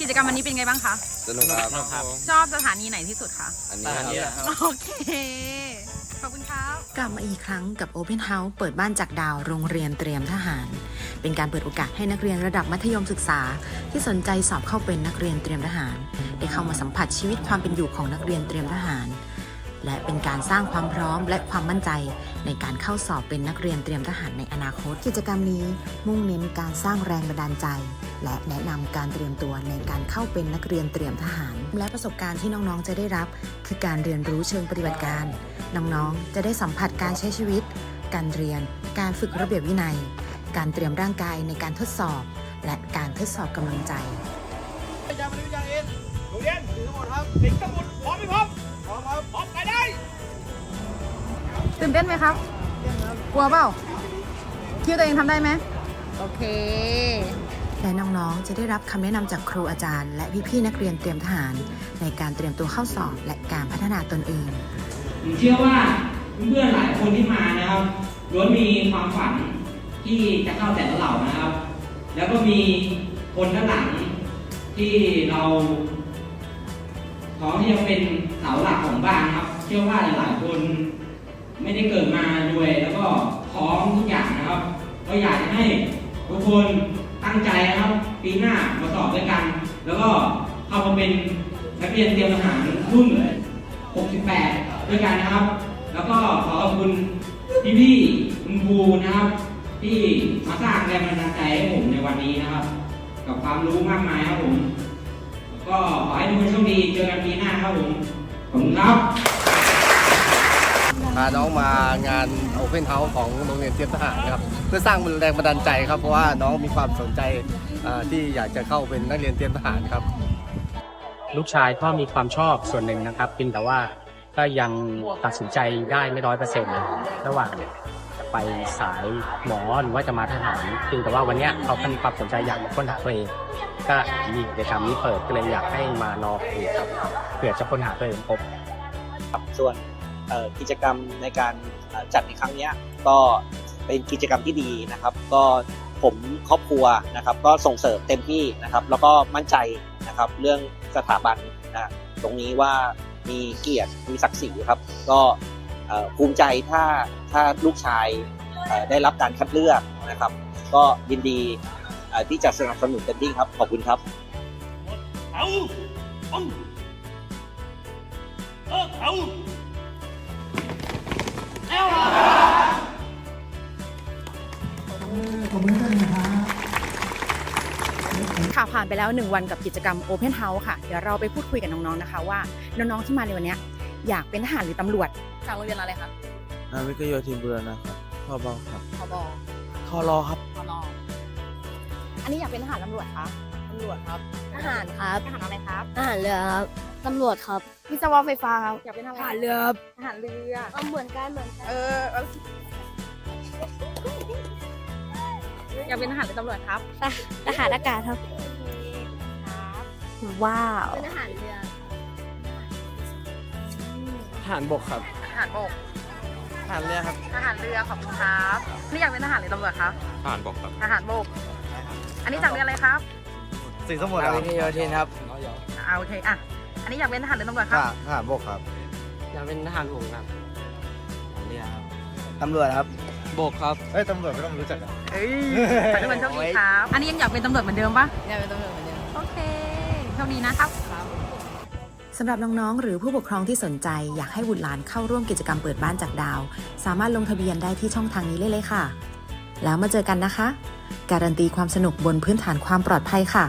กิจกรรมวันนี้เป็นไงบ้างคะ สนุกครับ ครับชอบสถานีไหนที่สุดคะ อันสถานีนี้แหคละรับ โอเค ขอบคุณครับ กลับมาอีกครั้งกับ Open House เปิดบ้านจากดาวโรงเรียนเตรียมทหาร เป็นการเปิดโอกาสให้นักเรียนระดับมัธยมศึกษา ที่สนใจสอบเข้าเป็นนักเรียนเตรียมทหาร ได้เข้ามาสัมผัสชีวิตความเป็นอยู่ของนักเรียนเตรียมทหาร และเป็นการสร้างความพร้อมและความมั่นใจ ในการเข้าสอบเป็นนักเรียนเตรียมทหารในอนาคต กิจกรรมนี้มุ่งเน้นการสร้างแรงบันดาลใจ และแนะนำการเตรียมตัวในการเข้าเป็นนักเรียนเตรียมทหาร และประสบการณ์ที่น้องๆ จะได้รับ คือการเรียนรู้เชิงปฏิบัติการ น้องๆ จะได้สัมผัสการใช้ชีวิต การเรียน การฝึกระเบียบวินัย การเตรียมร่างกายในการทดสอบ และการทดสอบกำลังใจวิชาปริญญาเอกโรงเรียนถึงทั้งหมดครับสิงห์สมุทรพร้อมไหมพ ตื่นเต้นไหมครับ กลัวเปล่า คิดวาตัวเองทำได้ไหม โอเค และน้องๆ จะได้รับคำแนะนำจากครูอาจารย์ และพี่ๆนักเรียนเตรียมทหาร ในการเตรียมตัวเข้าสอบและการพัฒนาตนเอง ผมเชื่อว่าเพื่อนๆหลายคนที่มานะครับล้วนมีความฝันที่จะเข้าแต่ละเหล่านะครับ แล้วก็มีคนด้านหลังที่เราพร้อมที่จะเป็นเสาหลักของบ้านนะครับ เชื่อว่าหลายๆคน ไม่ได้เกิดมารวยแล้วก็พร้อมทุกอย่างนะครับ ก็อยากจะให้ทุกคนตั้งใจนะครับ ปีหน้ามาสอบด้วยกัน แล้วก็เข้ามาเป็นนักเรียนเตรียมทหารรุ่น68 ด้วยกันนะครับ แล้วก็ขอขอบคุณพี่ๆคุณครูนะครับ ที่มาสร้างแรงบันดาลใจให้ผมในวันนี้นะครับ กับความรู้มากมายครับผมก็ขอให้ทุกคนโชคดีเจอกันปีหน้าครับผมขอบคุณครับ น้องมางาน Open House ของโรงเรียนเตรียมทหารนะครับเพื่อสร้างแรงบันดาลใจครับเพราะว่าน้องมีความสนใจที่อยากจะเข้าเป็นนักเรียนเตรียมทหารครับ ลูกชายก็มีความชอบส่วนหนึ่งนะครับเพียงแต่ว่าก็ยังตัดสินใจได้ไม่ร้อยเปอร์เซ็นต์ระหว่างจะไปสายหมอหรือว่าจะมาทหารเพียงแต่ว่าวันนี้เขาก็มีความสนใจอยากมาค้นหาตัวเองก็มีกิจกรรมนี้เปิดก็เลยอยากให้มารอคุยครับเผื่อจะค้นหาตัวเองพบส่วน กิจกรรมในการจัดในครั้งนี้ก็เป็นกิจกรรมที่ดีนะครับ ก็ผมครอบครัวนะครับก็ส่งเสริมเต็มที่นะครับ แล้วก็มั่นใจนะครับเรื่องสถาบันนะตรงนี้ว่ามีเกียรติมีศักดิ์ศรีครับ ก็ภูมิใจถ้าถ้าลูกชายได้รับการคัดเลือกนะครับ ก็ยินดีที่จะสนับสนุนเต็มที่ครับ ขอบคุณครับเอาปังเออเอา ค่ะผ่านไปแล้ว 1 วันกับกิจกรรม Open House ค่ะ เดี๋ยวเราไปพูดคุยกับน้องๆนะคะ ว่าน้องๆที่มาในวันเนี้ยอยากเป็นทหารหรือตำรวจจากโรงเรียนอะไรคะนาวิกโยธินบุรณะครับพ่อเบาครับพบทอรอครับพนอันนี้อยากเป็นทหารตำรวจคะตำรวจครับทหารครับทหารอะไรครับทหารเรือครับตำรวจครับวิศวะไฟฟ้าครับอยากเป็นทหารทหารเรือครับทหารเรือเอาเหมือนกันเหมือนกันเออเอออยากเป็นทหารหรือตำรวจครับทหารอากาศครับ ครับว้าว เป็นทหารเรือทหารบกครับทหารบกทหารเรือครับทหารเรือขอบคุณครับนี่อยากเป็นทหารหรือตำรวจครับผ่านบอกครับทหารบก อันนี้จากเรียนอะไรครับสิงห์สมุทรนาวิกโยธินครับอ่าโอเคอะอันนี้อยากเป็นทหารหรือตำรวจครับทหารบกครับ อยากเป็นทหารบกครับเรือครับตำรวจครับ บกครับเอ้ยตำรวจไม่ต้องรู้จักกันเอ้ยขอให้ทุกคนโชคดีครับ อันนี้ยังอยากเป็นตำรวจเหมือนเดิมปะอยากเป็นตำรวจเหมือนเดิม โอเคโชคดีนะครับ สำหรับน้องๆ หรือผู้ปกครองที่สนใจ อยากให้บุตรหลานเข้าร่วมกิจกรรมเปิดบ้านจากดาว สามารถลงทะเบียนได้ที่ช่องทางนี้เลยเลยค่ะ แล้วมาเจอกันนะคะ การันตีความสนุกบนพื้นฐานความปลอดภัยค่ะ